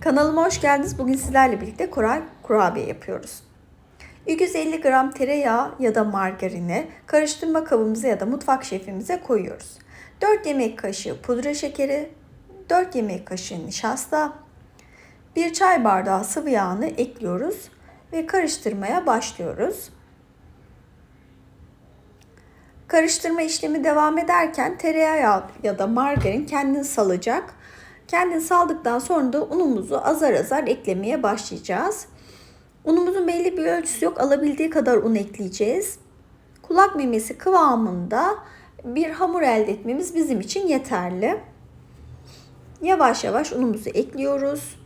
Kanalıma hoş geldiniz. Bugün sizlerle birlikte koray kurabiye yapıyoruz. 250 gram tereyağı ya da margarini karıştırma kabımıza ya da mutfak şefimize koyuyoruz. 4 yemek kaşığı pudra şekeri, 4 yemek kaşığı nişasta, 1 çay bardağı sıvı yağını ekliyoruz ve karıştırmaya başlıyoruz. Karıştırma işlemi devam ederken tereyağı ya da margarin kendini salacak. Kendini saldıktan sonra da unumuzu azar azar eklemeye başlayacağız. Unumuzun belli bir ölçüsü yok. Alabildiği kadar un ekleyeceğiz. Kulak memesi kıvamında bir hamur elde etmemiz bizim için yeterli. Yavaş yavaş unumuzu ekliyoruz.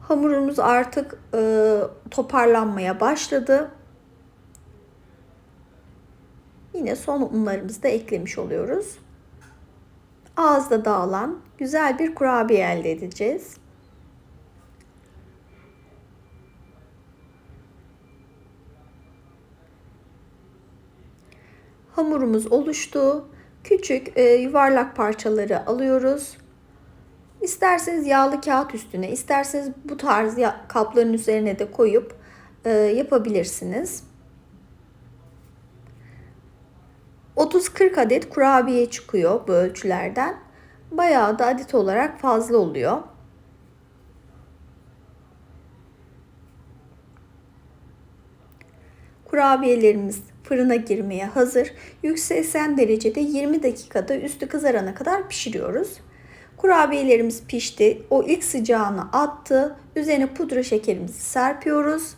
Hamurumuz artık e, toparlanmaya başladı. Yine son unlarımızı da eklemiş oluyoruz. Ağızda dağılan güzel bir kurabiye elde edeceğiz. Hamurumuz oluştu. Küçük e, yuvarlak parçaları alıyoruz. İsterseniz yağlı kağıt üstüne, isterseniz bu tarz kapların üzerine de koyup e, yapabilirsiniz. 30-40 adet kurabiye çıkıyor bu ölçülerden. Bayağı da adet olarak fazla oluyor. Kurabiyelerimiz fırına girmeye hazır. 180 derecede 20 dakikada üstü kızarana kadar pişiriyoruz. Kurabiyelerimiz pişti. O ilk sıcağını attı. Üzerine pudra şekerimizi serpiyoruz.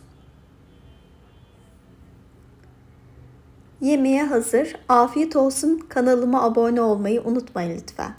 Yemeğe hazır. Afiyet olsun. Kanalıma abone olmayı unutmayın lütfen.